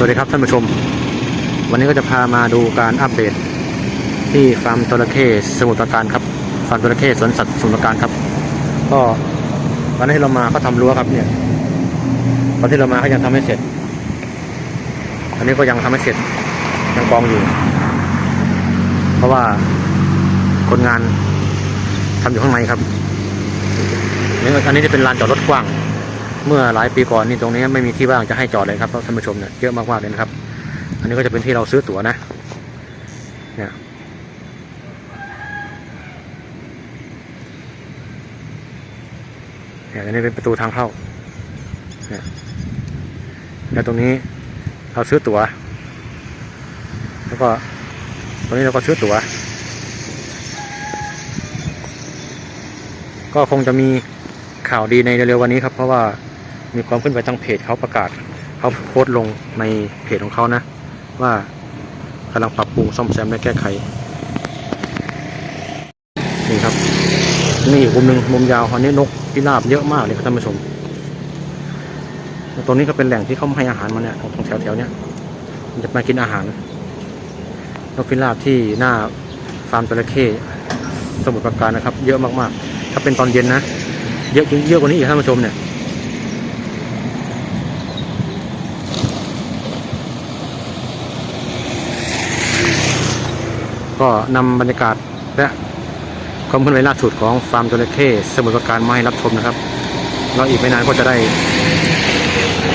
สวัสดีครับท่านผู้ชม วันนี้ก็จะพามาดูการอัปเดต ที่ฟาร์มจระเข้สมุทรปราการครับฟาร์มจระเข้สวนสัตว์สมุทรปราการครับ ก็วันที่เรามาก็ทำรั้วครับเนี่ยตอนที่เรามาเขายังทำไม่เสร็จ อันนี้ก็ยังทำไม่เสร็จยังกองอยู่ เพราะว่าคนงานทำอยู่ข้างในครับอันนี้จะเป็นลานจอดรถกว้าง เมื่อหลายปีก่อนนี่ตรงนี้ไม่มีที่ว่างจะให้จอดเลยครับท่านผู้ชมเนี่ยเยอะมากๆเลยนะครับ อันนี้ก็จะเป็นที่เราซื้อตั๋วนะเนี่ยเนี่ยอันนี้เป็นประตูทางเข้าเนี่ยแล้วตรงนี้เราซื้อตั๋ว แล้วก็ตรงนี้เราก็ซื้อตั๋ว ก็คงจะมี ข่าวดีในเร็วๆวันนี้ครับ เพราะว่ามีความขึ้นไปทางเพจเขาประกาศเขาโพสต์ลงในเพจของเขานะ ว่ากำลังปรับปรุงซ่อมแซมและแก้ไข นี่ครับ นี่อีกมุมหนึ่งมุมยาวอันนี้นกพิราบเยอะมากเลยครับท่านผู้ชมตรงนี้ก็เป็นแหล่งที่เขาให้อาหารมันเนี่ยตรงแถวๆเนี้ยมันจะมากินอาหารนกพิราบที่หน้าฟาร์มจระเข้สมุทรปราการนะครับ เยอะมากๆ ถ้าเป็นตอนเย็นนะ เยอะเยอะกว่านี้อีกท่านผู้ชมเนี่ยก็นำบรรยากาศและความเคลื่อนไหวล่าสุดของฟาร์มจระเข้สมุทรปราการมาให้รับชมนะครับแล้วอีกไม่นานก็จะได้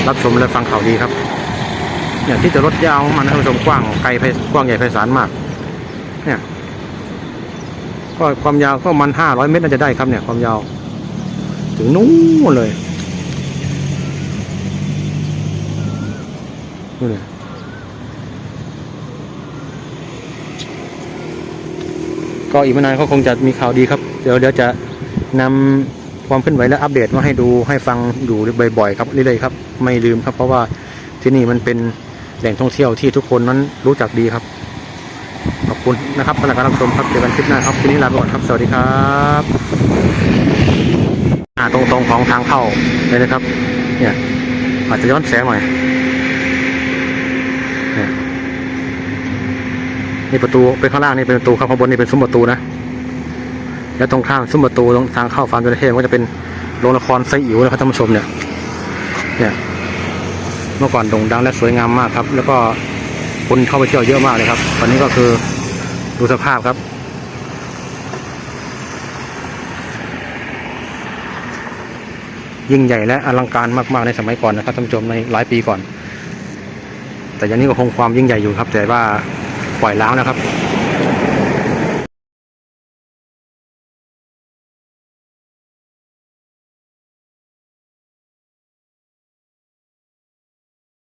รับชมและฟังข่าวดีครับเนี่ยที่จะรถยาวมันท่านผู้ชมกว้างไกลไกว้างใหญ่ไพศาลมาก เนี่ยก็ความยาวก็มันห้าร้อยเมตรน่าจะได้ครับเนี่ยความยาว ถึงนู้นเลยนู่นเลยก็อีกไม่นานก็คงจะมีข่าวดีครับ เดี๋ยวเดี๋ยวจะนำความเคลื่อนไหวและอัปเดตมาให้ดูให้ฟังอยู่บ่อยๆครับเรื่อยๆครับ ไม่ลืมครับ เพราะว่าที่นี่มันเป็นแหล่งท่องเที่ยวที่ทุกคนนั้นรู้จักดีครับ ขอบคุณนะครับสำหรับการรับชมครับเจอกันคลิปหน้าครับ ทีนี้ลาไปก่อนครับ สวัสดีครับาตรงๆของทางเข้าเลยนะครับ เนี่ยอาจจะย้อนแสงหน่อยเนี่ยนี่ประตูเป็นข้างล่างนี่เป็นประตูครับข้างบนนี่เป็นซุ้มประตูนะแล้วตรงข้างซุ้มประตูตรงทางเข้าฟาร์มจระเข้ก็จะเป็นโรงละครไซอิ๋วนะครับท่านผู้ชมเนี่ยเนี่ยเมื่อก่อนโด่งดังและสวยงามมากครับ แล้วก็คนเข้าไปเที่ยวเยอะมากเลยครับ ตอนนี้ก็คือดูสภาพครับ ยิ่งใหญ่และอลังการมาก ๆ ในสมัยก่อนนะครับท่านผู้ชมในหลายปีก่อน แต่ยังนี้ก็คงความยิ่งใหญ่อยู่ครับ แต่ว่าปล่อยล้างนะครับ